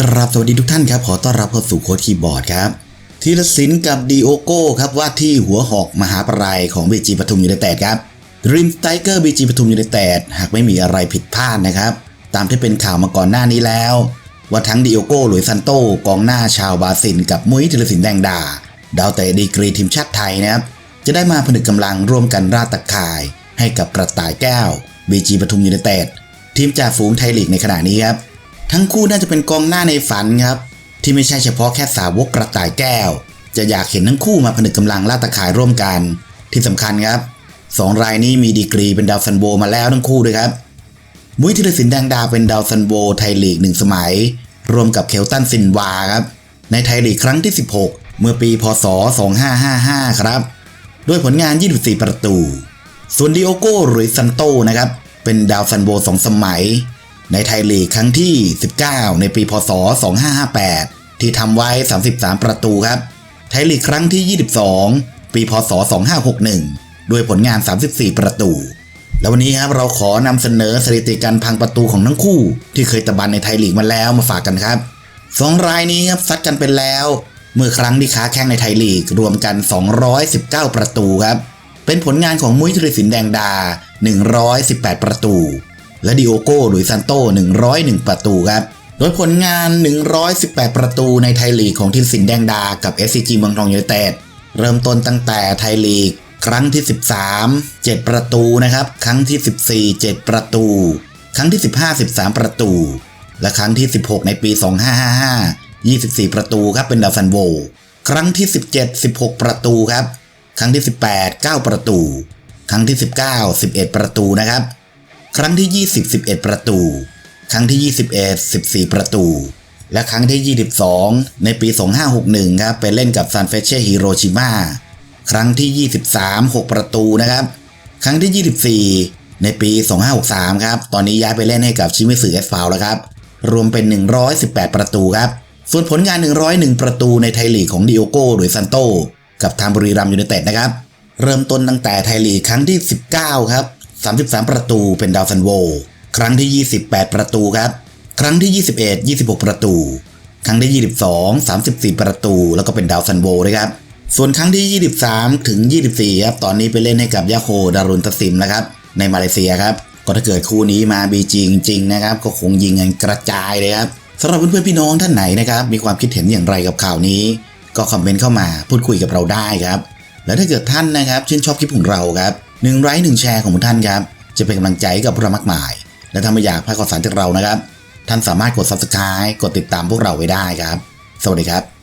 ครับสวัสดีทุกท่านครับ ขอต้อนรับเข้าสู่โค้ดคีย์บอร์ดครับทีละสินกับดีโอโก้ครับว่าที่หัวหอกมหาปรายของบีจีปทุมยูไนเต็ดครับริมสไตเกอร์บีจีปทุมยูไนเต็ดหากไม่มีอะไรผิดพลาดนะครับ ตามที่เป็นข่าวมาก่อนหน้านี้แล้ว ว่าทั้งดิโอโก้หลุยซันโตกองหน้าชาวบราซิลกับมุ้ยธีรศิลป์แดงดา ดาวเตะดีกรีทีมชาติไทยนะครับจะได้มาผนึกกำลังร่วมกันราดตะข่าย ให้กับกระต่ายแก้วบีจีปทุมยูไนเต็ดทีมจ่าฝูงไทยลีกในขณะนี้ครับ ทั้งคู่น่าจะเป็นกองหน้าในฝันครับ ที่ไม่ใช่เฉพาะแค่สาวกกระต่ายแก้ว จะอยากเห็นทั้งคู่มาผนึกกำลังล่าตะข่ายร่วมกัน ที่สำคัญครับสองรายนี้มีดีกรีเป็นดาวซันโบมาแล้วทั้งคู่ด้วยครับ มุ้ยธีรศิลป์แดงดาเป็นดาวซันโบไทยลีกหนึ่งสมัย รวมกับเคลตันซินวาครับ ในไทยลีกครั้งที่ 16 เมื่อปีพศ 2555 ครับ ด้วยผลงาน 24 ประตู ส่วนดิโอโก้หรือซันโตนะครับ เป็นดาวซันโบสองสมัย ในไทยลีกครั้งที่ 19 ในปีพศ 2558 ที่ทำไว้ 33 ประตูครับ ไทยลีกครั้งที่ 22 ปีพศ 2561 ด้วยผลงาน 34 ประตู แล้ววันนี้ครับเราขอนำเสนอสถิติการพังประตูของทั้งคู่ ที่เคยตะบันในไทยลีกมาแล้วมาฝากกันครับสองรายนี้ครับซัดกันเป็นแล้ว เมื่อครั้งที่ค้าแข่งในไทยลีกรวมกัน 219 ประตูครับเป็นผลงานของมุ้ยธีรศิลป์แดงดา 118 ประตู และดิโอโก้หลุยซันโต101 ประตูครับ โดยผลงาน 118 ประตูในไทยลีกของทีมสินแดงดา กับ SCG เมืองทองยูไนเต็ดเริ่มต้นตั้งแต่ไทยลีก ครั้งที่ 13 7 ประตูนะครับ ครั้งที่ 14 7 ประตู ครั้งที่ 15 13 ประตู และครั้งที่ 16 ในปี 2555 24 ประตูครับเป็นดาวซันโว ครั้งที่ 17 16 ประตูครับ ครั้งที่ 18 9 ประตู ครั้งที่ 19 11 ประตูนะครับ ครั้งที่ 20 11 ประตู ครั้งที่ 21 14 ประตู และครั้งที่ 22 ในปี 2561 ครับ ไปเล่นกับซานเฟเช่ฮิโรชิมาครั้งที่ 23 6 ประตูนะครับ ครั้งที่ 24 ในปี 2563 ครับ ตอนนี้ย้ายไปเล่นให้กับชิมิสึเอสฟาวแล้วครับ รวมเป็น 118 ประตูครับ ส่วนผลงาน 101 ประตูในไทยลีกของดิโอโก้หรือซันโต กับทางบุรีรัมย์ยูไนเต็ดนะครับ เริ่มต้นตั้งแต่ไทยลีกครั้งที่ 19 ครับ 33 ประตูเป็นดาวซันโว ครั้งที่ 28 ประตูครับ ครั้งที่ 21 26 ประตู ครั้งที่ 22 34 ประตู แล้วก็เป็นดาวซันโวนะครับ ส่วนครั้งที่ 23 ถึง 24 ครับ ตอนนี้ไปเล่นให้กับยาโฮดารุนตสิมนะครับ ในมาเลเซียครับ ก็ถ้าเกิดคู่นี้มาบีจีจริงๆนะครับ ก็คงยิงกันกระจายเลยครับสำหรับเพื่อนๆพี่น้องท่านไหนนะครับ มีความคิดเห็นอย่างไรกับข่าวนี้ ก็คอมเมนต์เข้ามาพูดคุยกับเราได้ครับ และถ้าเกิดท่านนะครับชื่นชอบคลิปของเราครับ หนึ่งไลค์หนึ่งแชร์ของท่านครับ จะเป็นกำลังใจกับพวกเรามากมาย และถ้าไม่อยากพลาดข่าวสารจากเรานะครับ ท่านสามารถกด subscribe กดติดตามพวกเราไว้ได้ครับ สวัสดีครับ